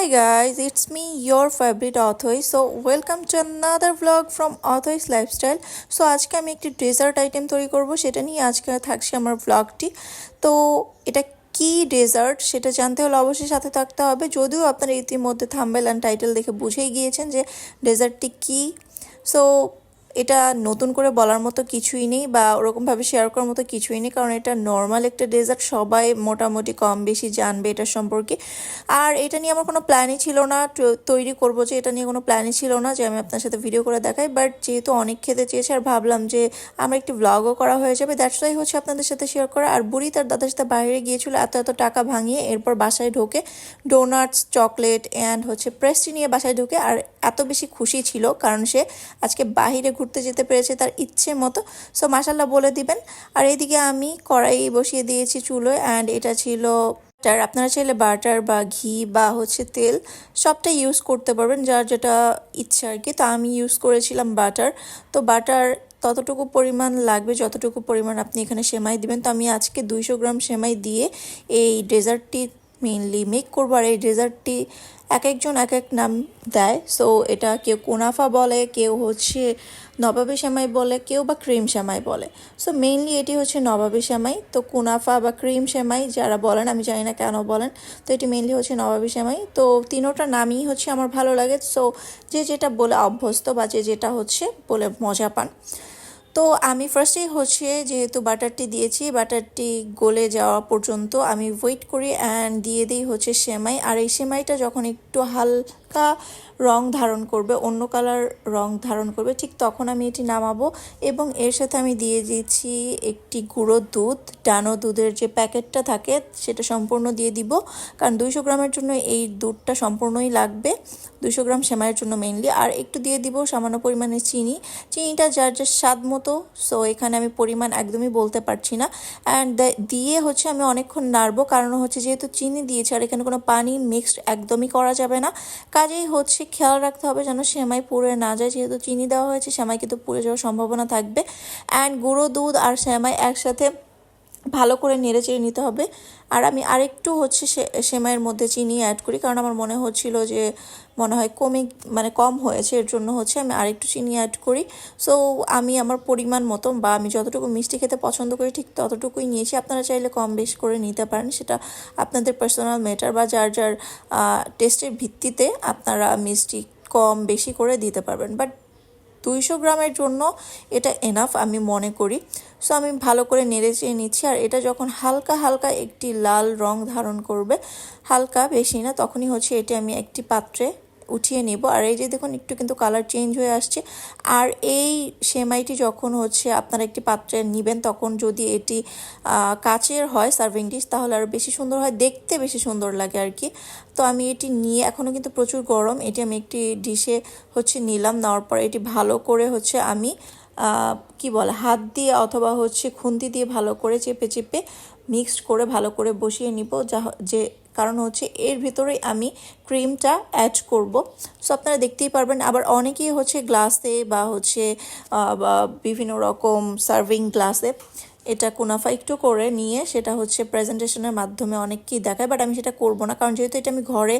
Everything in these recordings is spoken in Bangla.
Hi guys, it's me, your favorite author. So welcome to another vlog from Author's Lifestyle. So আজকে আমি একটি ডেজার্ট আইটেম তৈরি করব সেটা নিয়ে আজকে থাকছে আমার ভ্লগটি তো এটা কি ডেজার্ট সেটা জানতে হলে অবশ্যই সাথে থাকতে হবে যদিও আপনারা ইতিমধ্যে থাম্বেল অ্যান্ড টাইটেল দেখে বুঝেই গিয়েছেন যে ডেজার্টটি কি সো এটা নতুন করে বলার মতো কিছুই নেই বা ওরকমভাবে শেয়ার করার মতো কিছুই নেই, কারণ এটা নর্মাল একটা ডেজার্ট সবাই মোটামুটি কম বেশি জানবে এটা সম্পর্কে। আর এটা নিয়ে আমার কোনো প্ল্যানই ছিল না তৈরি করব যে এটা নিয়ে কোনো প্ল্যানই ছিল না যে আমি আপনার সাথে ভিডিও করে দেখাই বাট যেহেতু অনেক খেতে চেয়েছে আর ভাবলাম যে আমার একটি ব্লগও করা হয়ে যাবে দ্যাটস ওয়াই হচ্ছে আপনাদের সাথে শেয়ার করা। আর বুড়ি তার দাদার সাথে বাইরে গিয়েছিল, এত এত টাকা ভাঙিয়ে এরপর বাসায় ঢোকে ডোনাটস চকলেট অ্যান্ড হচ্ছে প্রেস্টি নিয়ে বাসায় ঢুকে, আর এত বেশি খুশি ছিল কারণ সে আজকে বাহিরে ঘুরতে যেতে পেরেছে তার ইচ্ছে মতো। সো মাসাল্লাহ বলে দিবেন। আর এইদিকে আমি কড়াই বসিয়ে দিয়েছি চুলোয় অ্যান্ড এটা ছিল বাটার আপনারা চাইলে বাটার বা ঘি বা হচ্ছে তেল সবটাই ইউজ করতে পারবেন যার যেটা ইচ্ছা আর কি। তো আমি ইউজ করেছিলাম বাটার তো বাটার ততটুকু পরিমাণ লাগবে, যতটুকু পরিমাণ আপনি এখানে সেমাই দিবেন। তো আমি আজকে দুইশো গ্রাম সেমাই দিয়ে এই ডেজার্টটি মেনলি মেক করব আর এই ডেজার্টটি এক একজন এক এক নাম দেয়। সো এটা কেউ কোনাফা বলে, কেউ হচ্ছে নবাবী শ্যামাই বলে, কেউ বা ক্রিম শ্যামাই বলে। সো মেইনলি এটি হচ্ছে নবাবী শ্যামাই। তো কোনাফা বা ক্রিম শ্যামাই যারা বলেন, আমি জানি না কেন বলেন, তো এটি মেইনলি হচ্ছে নবাবী শ্যামাই। তো তিনোটা নামই হচ্ছে আমার ভালো লাগে। সো যে যেটা বলে অভ্যস্ত বা যে যেটা হচ্ছে বলে মজা পান। তো আমি ফার্স্টেই হচ্ছে যেহেতু বাটারটি দিয়েছি, বাটারটি গলে যাওয়া পর্যন্ত আমি ওয়েট করি অ্যান্ড দিয়ে দিই হচ্ছে সেমাই। আর এই সেমাইটা যখন একটু হালকা রং ধারণ করবে, অন্য কালার রং ধারণ করবে, ঠিক তখন আমি এটি নামাবো এবং এর সাথে আমি দিয়ে দিচ্ছি একটি গুঁড়ো দুধ, ডানো দুধের যে প্যাকেটটা থাকে সেটা সম্পূর্ণ দিয়ে দিব, কারণ দুইশো গ্রামের জন্য এই দুধটা সম্পূর্ণই লাগবে দুশো গ্রাম সেমাইয়ের জন্য মেইনলি আর একটু দিয়ে দিব সামান্য পরিমাণে চিনি, চিনিটা যার যার স্বাদ মতো সো এখানে আমি পরিমাণ একদমই বলতে পারছি না অ্যান্ড দিয়ে হচ্ছে আমি অনেকক্ষণ নাড়বো, কারণ হচ্ছে যেহেতু চিনি দিয়েছে আর এখানে কোনো পানি মিক্সড একদমই করা যাবে না, কাজেই হচ্ছে খেয়াল রাখতে হবে যেন সেমাই পুড়ে না যায়। যেহেতু চিনি দেওয়া হয়েছে সেমাই কিন্তু পুড়ে যাওয়ার সম্ভাবনা থাকবে। অ্যান্ড গুঁড়ো দুধ আর সেমাই একসাথে ভালো করে নেড়ে চেড়ে নিতে হবে। আর আমি আরেকটু হচ্ছে সেমাইয়ের মধ্যে চিনি অ্যাড করি, কারণ আমার মনে হচ্ছিল যে মনে হয় কমে মানে কম হয়েছে, এর জন্য হচ্ছে আমি আরেকটু চিনি অ্যাড করি। সো আমি আমার পরিমাণ মতো বা আমি যতটুকু মিষ্টি খেতে পছন্দ করি, ঠিক ততটুকুই নিয়েছি। আপনারা চাইলে কম বেশ করে নিতে পারেন, সেটা আপনাদের পার্সোনাল ম্যাটার বা যার যার টেস্টের ভিত্তিতে আপনারা মিষ্টি কম বেশি করে দিতে পারবেন। বাট দুইশো গ্রামের জন্য এটা এনাফ আমি মনে করি। সো আমি ভালো করে নেড়ে চেয়ে নিচ্ছি আর এটা যখন হালকা হালকা একটি লাল রং ধারণ করবে, হালকা বেশি না, তখনই হচ্ছে এটি আমি একটি পাত্রে উঠিয়ে নেব। আর এই যে দেখুন, একটু কিন্তু কালার চেঞ্জ হয়ে আসছে। আর এই সেমাইটি যখন হচ্ছে আপনারা একটি পাত্রে নেবেন, তখন যদি এটি কাচের হয় সার্ভিং ডিশ তাহলে আরও বেশি সুন্দর হয়। দেখতে বেশি সুন্দর লাগে আর কি। তো আমি এটি নিয়ে এখনও কিন্তু প্রচুর গরম, এটি আমি একটি ডিশে হচ্ছে নিলাম। নেওয়ার পর এটি ভালো করে হচ্ছে আমি কি বলে, হাত দিয়ে অথবা হচ্ছে খুন্তি দিয়ে ভালো করে চেপে চেপে মিক্সড করে ভালো করে বসিয়ে নিব। যা যে কারণ হচ্ছে এর ভিতরেই আমি ক্রিমটা অ্যাড করব। সো আপনারা দেখতেই পারবেন, আবার অনেকেই হচ্ছে গ্লাসে বা হচ্ছে বিভিন্ন রকম সার্ভিং গ্লাসে এটা কোনাফা একটু করে নিয়ে সেটা হচ্ছে প্রেজেন্টেশনের মাধ্যমে অনেককেই দেখায়। বাট আমি সেটা করব না, কারণ যেহেতু এটা আমি ঘরে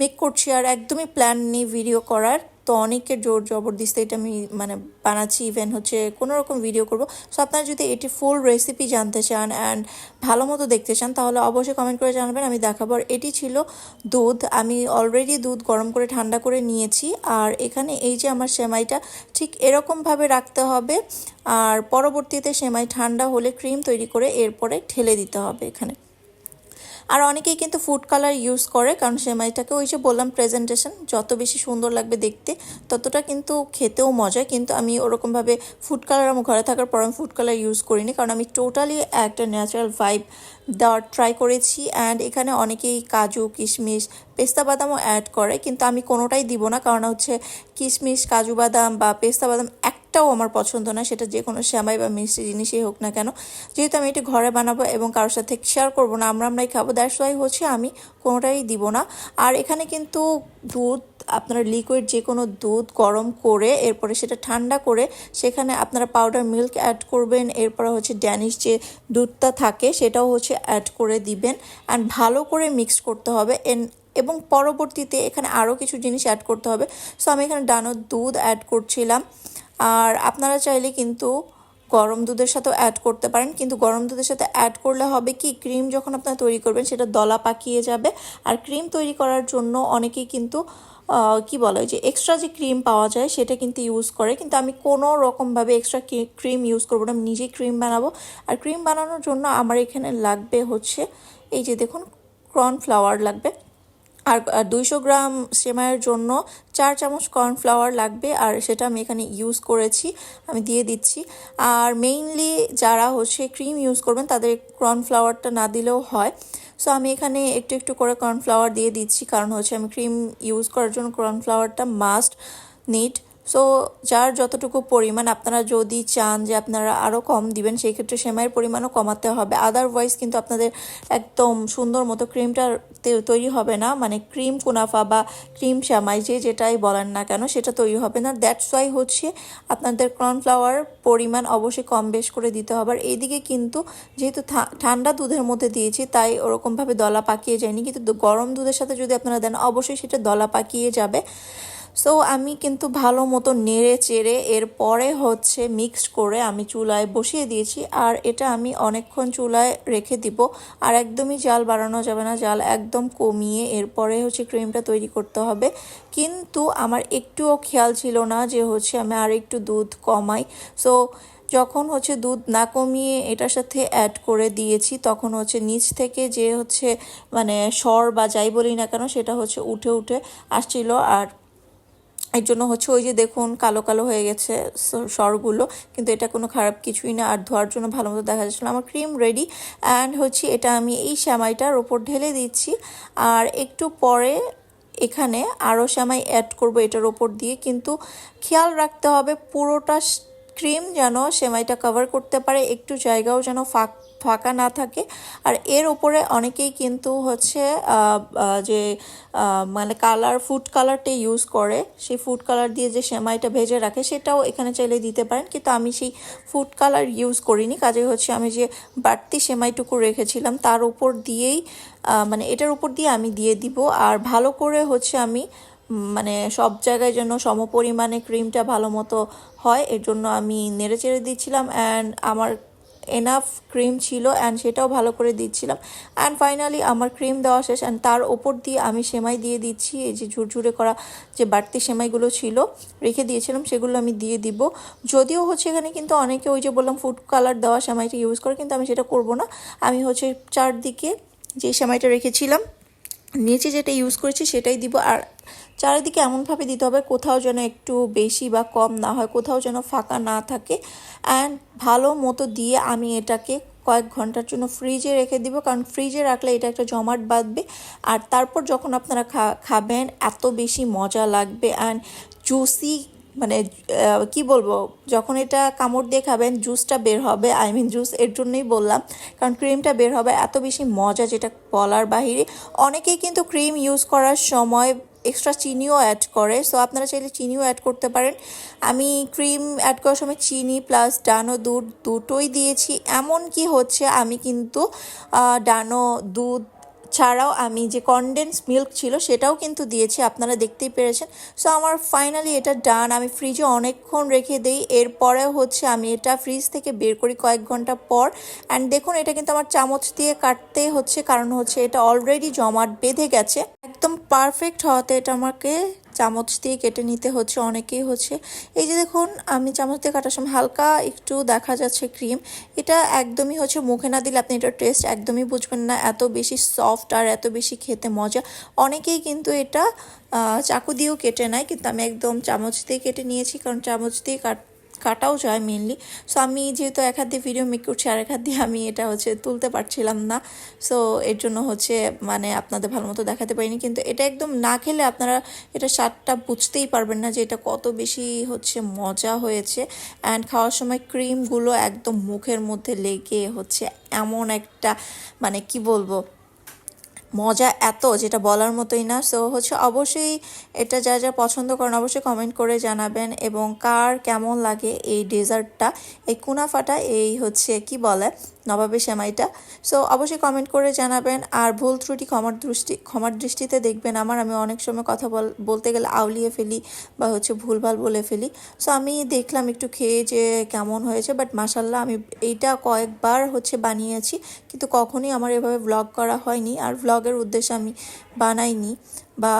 মেক করছি আর একদমই প্ল্যান নেই ভিডিও করার তো অনেকের জোর জবরদস্তি এটা আমি মানে বানাচ্ছি ইভেন হচ্ছে কোনো রকম ভিডিও করব। সো আপনারা যদি এটি ফুল রেসিপি জানতে চান অ্যান্ড ভালো মতো দেখতে চান, তাহলে অবশ্যই কমেন্ট করে জানাবেন, আমি দেখাবো। এটি ছিল দুধ। আমি অলরেডি দুধ গরম করে ঠান্ডা করে নিয়েছি। আর এখানে এই যে আমার সেমাইটা, ঠিক এরকমভাবে রাখতে হবে। আর পরবর্তীতে সেমাই ঠান্ডা হলে ক্রিম তৈরি করে এরপরে ঠেলে দিতে হবে এখানে। আর অনেকেই কিন্তু ফুড কালার ইউজ করে, কারণ সেমাইটাকে ওই যে বললাম প্রেজেন্টেশন যত বেশি সুন্দর লাগবে দেখতে, ততটা কিন্তু খেতেও মজা। কিন্তু আমি ওরকমভাবে ফুড কালার আমার ঘরে থাকার পর আমি ফুড কালার ইউজ করিনি, কারণ আমি টোটালি একটা ন্যাচারাল ভাইব দেওয়ার ট্রাই করেছি। অ্যান্ড এখানে অনেকেই কাজু, কিশমিশ, পেস্তা বাদামও অ্যাড করে, কিন্তু আমি কোনোটাই দিব না, কারণ হচ্ছে কিশমিশ, কাজু বাদাম বা পেস্তা বাদাম একটাও আমার পছন্দ না, সেটা যে কোনো শ্যামাই বা মিষ্টি জিনিসই হোক না কেন। যেহেতু আমি এটি ঘরে বানাবো এবং কারোর সাথে শেয়ার করব না, আমরা আমরাই খাব দ্যাটস ওয়াই হচ্ছে আমি কোনোটাই দিব না। আর এখানে কিন্তু দুধ, আপনারা লিকুইড যে কোনো দুধ গরম করে, এরপরে সেটা ঠান্ডা করে, সেখানে আপনারা পাউডার মিল্ক অ্যাড করবেন, এরপরে হচ্ছে ড্যানিশ যে দুধটা থাকে, সেটাও হচ্ছে অ্যাড করে দিবেন। অ্যান্ড ভালো করে মিক্সড করতে হবে, এন, এবং পরবর্তীতে এখানে আরও কিছু জিনিস অ্যাড করতে হবে। সো আমি এখানে ডানোর দুধ অ্যাড করছিলাম। আর আপনারা চাইলে কিন্তু গরম দুধের সাথেও অ্যাড করতে পারেন। কিন্তু গরম দুধের সাথে অ্যাড করলে হবে কি ক্রিম যখন আপনারা তৈরি করবেন, সেটা দলা পাকিয়ে যাবে। আর ক্রিম তৈরি করার জন্য অনেকেই কিন্তু কি বলে যে এক্সট্রা যে ক্রিম পাওয়া যায়, সেটা কিন্তু ইউজ করে। কিন্তু আমি কোনো রকমভাবে এক্সট্রা ক্রিম ইউজ করব না, আমি নিজেই ক্রিম বানাবো। আর ক্রিম বানানোর জন্য আমার এখানে লাগবে হচ্ছে, এই যে দেখুন কর্নফ্লাওয়ার লাগবে। আর দুইশো গ্রাম সেমাইয়ের জন্য চার চামচ কর্নফ্লাওয়ার লাগবে, আর সেটা আমি এখানে ইউজ করেছি, আমি দিয়ে দিচ্ছি। আর মেইনলি যারা হচ্ছে ক্রিম ইউজ করবেন, তাদের কর্নফ্লাওয়ারটা না দিলেও হয়। সো আমি এখানে একটু একটু করে কর্নফ্লাওয়ার দিয়ে দিচ্ছি, কারণ হচ্ছে আমি ক্রিম ইউজ করার জন্য কর্নফ্লাওয়ারটা মাস্ট নিড সো যার যতটুকু পরিমাণ আপনারা যদি চান যে আপনারা আরও কম দিবেন, সেই ক্ষেত্রে সেমাইয়ের পরিমাণও কমাতে হবে। আদারওয়াইজ কিন্তু আপনাদের একদম সুন্দর মতো ক্রিমটা তৈরি হবে না। মানে ক্রিম কুনাফা বা ক্রিম সেমাই, যে যেটাই বলেন না কেন, সেটা তৈরি হবে না। দ্যাটস ওয়াই হচ্ছে আপনাদের কর্নফ্লাওয়ার পরিমাণ অবশ্যই কম বেশ করে দিতে হবে। আর এইদিকে কিন্তু যেহেতু ঠান্ডা দুধের মধ্যে দিয়েছি, তাই ওরকমভাবে দলা পাকিয়ে যায়নি। কিন্তু গরম দুধের সাথে যদি আপনারা দেন, অবশ্যই সেটা দলা পাকিয়ে যাবে। সো আমি কিন্তু ভালো মতো নেড়ে চেড়ে এরপরে হচ্ছে মিক্সড করে আমি চুলায় বসিয়ে দিয়েছি। আর এটা আমি অনেকক্ষণ চুলায় রেখে দিব। আর একদমই জাল বাড়ানো যাবে না। জাল একদম কমিয়ে এরপরে হচ্ছে ক্রিমটা তৈরি করতে হবে। কিন্তু আমার একটুও খেয়াল ছিল না যে হচ্ছে আমি আর একটু দুধ কমাই। সো যখন হচ্ছে দুধ না কমিয়ে এটার সাথে অ্যাড করে দিয়েছি, তখন হচ্ছে নিচ থেকে যে হচ্ছে মানে স্বর বা যাই বলি না কেন, সেটা হচ্ছে উঠে উঠে আসছিল। আর এর জন্য হচ্ছে ওই যে দেখুন, কালো কালো হয়ে গেছে স্বরগুলো, কিন্তু এটা কোনো খারাপ কিছুই না। আর ধোয়ার জন্য ভালো মতো দেখা যাচ্ছিল আমার ক্রিম রেডি অ্যান্ড হচ্ছে এটা আমি এই শ্যামাইটার ওপর ঢেলে দিচ্ছি। আর একটু পরে এখানে আরও শ্যামাই অ্যাড করব এটার ওপর দিয়ে। কিন্তু খেয়াল রাখতে হবে পুরোটা ক্রিম যেন সেমাইটা কভার করতে পারে। একটু জায়গাও যেন ফাঁক ফাঁকা না থাকে। আর এর উপরে অনেকেই কিন্তু হচ্ছে যে মানে কালার, ফুড কালারটা ইউজ করে। সেই ফুড কালার দিয়ে যে সেমাইটা ভেজে রাখে, সেটাও এখানে চাইলে দিতে পারেন। কিন্তু আমি সেই ফুড কালার ইউজ করিনি। কাজে হচ্ছে আমি যে বাড়তি সেমাইটুকু রেখেছিলাম, তার উপর দিয়েই মানে এটার উপর দিয়ে আমি দিয়ে দিব। আর ভালো করে হচ্ছে আমি মানে সব জায়গায় যেন সমপরিমাণে ক্রিমটা ভালো মতো হয়, এর জন্য আমি নেড়ে চেড়ে দিচ্ছিলাম অ্যান্ড আমার এনাফ ক্রিম ছিল অ্যান্ড সেটাও ভালো করে দিচ্ছিলাম। অ্যান্ড ফাইনালি আমার ক্রিম দেওয়া শেষ অ্যান্ড তার ওপর দিয়ে আমি সেমাই দিয়ে দিচ্ছি, এই যে ঝুরঝুরে করা যে বাড়তি সেমাইগুলো ছিল, রেখে দিয়েছিলাম, সেগুলো আমি দিয়ে দিব। যদিও হচ্ছে এখানে কিন্তু অনেকে ওই যে বললাম ফুড কালার দেওয়া সেমাইটা ইউজ করে, কিন্তু আমি সেটা করব না। আমি হচ্ছে চারদিকে যে সেমাইটা রেখেছিলাম, নিচে যেটা ইউজ করেছি সেটাই দিব। আর চারিদিকে এমনভাবে দিতে হবে কোথাও যেন একটু বেশি বা কম না হয়, কোথাও যেন ফাঁকা না থাকে। অ্যান্ড ভালো মতো দিয়ে আমি এটাকে কয়েক ঘণ্টার জন্য ফ্রিজে রেখে দিব, কারণ ফ্রিজে রাখলে এটা একটা জমাট বাঁধবে। আর তারপর যখন আপনারা খাবেন, এত বেশি মজা লাগবে। অ্যান্ড জুসি মানে কি বলব? যখন এটা কামড় দিয়ে খাবেন জুসটা বের হবে। আই মিন জুস এর জন্যই বললাম। কারণ ক্রিমটা বের হবে এত বেশি মজা যেটা বলার বাহিরে। অনেকেই কিন্তু ক্রিম ইউজ করার সময় এক্সট্রা চিনিও অ্যাড করে। সো আপনারা চাইলে চিনিও অ্যাড করতে পারেন। আমি ক্রিম অ্যাড করার সময় চিনি প্লাস ডানো দুধ দুটোই দিয়েছি। এমন কি হচ্ছে আমি কিন্তু ডানো দুধ ছাড়াও আমি যে কনডেন্স মিল্ক ছিল সেটাও কিন্তু দিয়েছি, আপনারা দেখতেই পেরেছেন। সো আমার ফাইনালি এটা ডান আমি ফ্রিজে অনেকক্ষণ রেখে দিই এরপরেও হচ্ছে আমি এটা ফ্রিজ থেকে বের করি কয়েক ঘণ্টা পর। অ্যান্ড দেখুন, এটা কিন্তু আমার চামচ দিয়ে কাটতে হচ্ছে, কারণ হচ্ছে এটা অলরেডি জমাট বেঁধে গেছে। একদম পারফেক্ট হওয়াতে এটা আমাকে চামচ দিয়ে কেটে নিতে হচ্ছে, অনেকেই হচ্ছে। এই যে দেখুন, আমি চামচ দিয়ে কাটার সময় হালকা একটু দেখা যাচ্ছে ক্রিম। এটা একদমই হচ্ছে মুখে না দিলে আপনি এটার টেস্ট একদমই বুঝবেন না, এত বেশি সফট আর এত বেশি খেতে মজা। অনেকেই কিন্তু এটা চাকু দিয়েও কেটে নেয়, কিন্তু আমি একদম চামচ দিয়ে কেটে নিয়েছি, কারণ চামচ দিয়ে কাট কাটাও যায় মেনলি সো আমি যেহেতু এক হাত দিয়ে ভিডিও মেক করছি আর এক হাত দিয়ে আমি এটা হচ্ছে তুলতে পারছিলাম না। সো এর জন্য হচ্ছে মানে আপনাদের ভালো মতো দেখাতে পারিনি। কিন্তু এটা একদম না খেলে আপনারা এটা স্বাদটা বুঝতেই পারবেন না যে এটা কত বেশি হচ্ছে মজা হয়েছে। অ্যান্ড খাওয়ার সময় ক্রিমগুলো একদম মুখের মধ্যে লেগে হচ্ছে এমন একটা মানে কি বলব? মজা এত যেটা বলার মতোই না। সো হচ্ছে অবশ্যই এটা যা যা পছন্দ করেন অবশ্যই কমেন্ট করে জানাবেন এবং কার কেমন লাগে এই ডেজার্টটা এই কুনাফাটা, এই হচ্ছে কি বলে নবাবের সেমাইটা। সো অবশ্যই কমেন্ট করে জানাবেন। আর ভুল ত্রুটি ক্ষমার দৃষ্টি, ক্ষমার দৃষ্টিতে দেখবেন আমার। আমি অনেক সময় কথা বল, বলতে গেলে আউলিয়ে ফেলি বা হচ্ছে ভুলভাল বলে ফেলি। সো আমি দেখলাম একটু খেয়ে যে কেমন হয়েছে বাট মাসাল্লাহ আমি এইটা কয়েকবার হচ্ছে বানিয়েছি। কিন্তু কখনই আমার এভাবে ভ্লগ করা হয়নি। আর ভ্লগের উদ্দেশ্যে আমি বানাইনি। বা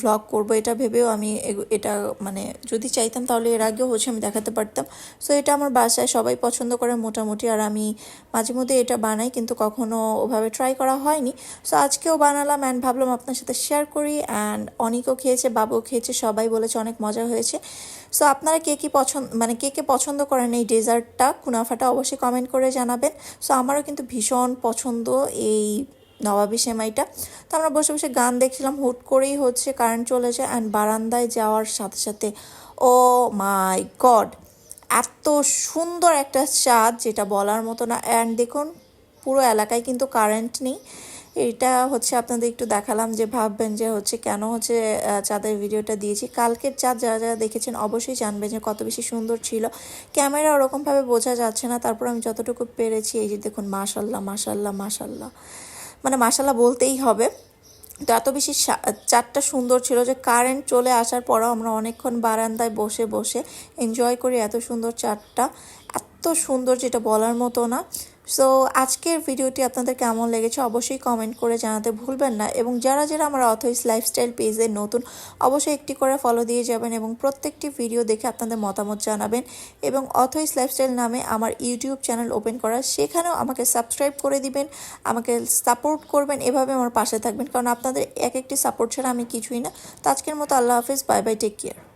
ভ্লগ করব, এটা ভেবেও আমি এটা মানে যদি চাইতাম তাহলে এর আগেও হচ্ছে আমি দেখাতে পারতাম। সো এটা আমার বাসায় সবাই পছন্দ করে মোটামুটি, আর আমি মাঝে মধ্যে এটা বানাই, কিন্তু কখনো ওভাবে ট্রাই করা হয়নি। সো আজকেও বানালাম অ্যান্ড ভাবলাম আপনার সাথে শেয়ার করি অ্যান্ড অনেকও খেয়েছে, বাবুও খেয়েছে, সবাই বলেছে অনেক মজা হয়েছে। সো আপনারা কে কী পছন্দ মানে কে কে পছন্দ করেন এই ডেজার্টটা, কুনাফাটা অবশ্যই কমেন্ট করে জানাবেন। সো আমারও কিন্তু ভীষণ পছন্দ এই নবাবী সেমাইটা। তো আমরা বসে বসে গান দেখছিলাম, হুট করেই হচ্ছে কারেন্ট চলে যায় অ্যান্ড বারান্দায় যাওয়ার সাথে সাথে ও মাই গড এত সুন্দর একটা চাঁদ যেটা বলার মতো না। অ্যান্ড দেখুন, পুরো এলাকায় কিন্তু কারেন্ট নেই। এটা হচ্ছে আপনাদের একটু দেখালাম যে ভাববেন যে হচ্ছে কেন হচ্ছে চাঁদের ভিডিওটা দিয়েছি। কালকের চাঁদ যারা যারা দেখেছেন অবশ্যই জানবেন যে কত বেশি সুন্দর ছিল। ক্যামেরা ওরকমভাবে বোঝা যাচ্ছে না, তারপর আমি যতটুকু পেরেছি, এই যে দেখুন, মাশাল্লাহ মাশাল্লাহ মাশাল্লাহ। মানে মাসালা বলতেই হবে। তো এত বেশি চারটা সুন্দর ছিল যে কারেন্ট চলে আসার পরও আমরা অনেকক্ষণ বারান্দায় বসে বসে এনজয় করি এত সুন্দর চারটা। এত সুন্দর যেটা বলার মতো না। সো আজকের ভিডিওটি আপনাদের কেমন লেগেছে অবশ্যই কমেন্ট করে জানাতে ভুলবেন না এবং যারা যারা আমার অথইস লাইফস্টাইল পেজে নতুন, অবশ্যই একটি করে ফলো দিয়ে যাবেন এবং প্রত্যেকটি ভিডিও দেখে আপনাদের মতামত জানাবেন এবং অথইস লাইফস্টাইল নামে আমার ইউটিউব চ্যানেল ওপেন করা, সেখানেও আমাকে সাবস্ক্রাইব করে দিবেন, আমাকে সাপোর্ট করবেন, এভাবে আমার পাশে থাকবেন। কারণ আপনাদের এক একটি সাপোর্ট ছাড়া আমি কিছুই না। তো আজকের মতো আল্লাহ হাফিজ বাই বাই টেক কেয়ার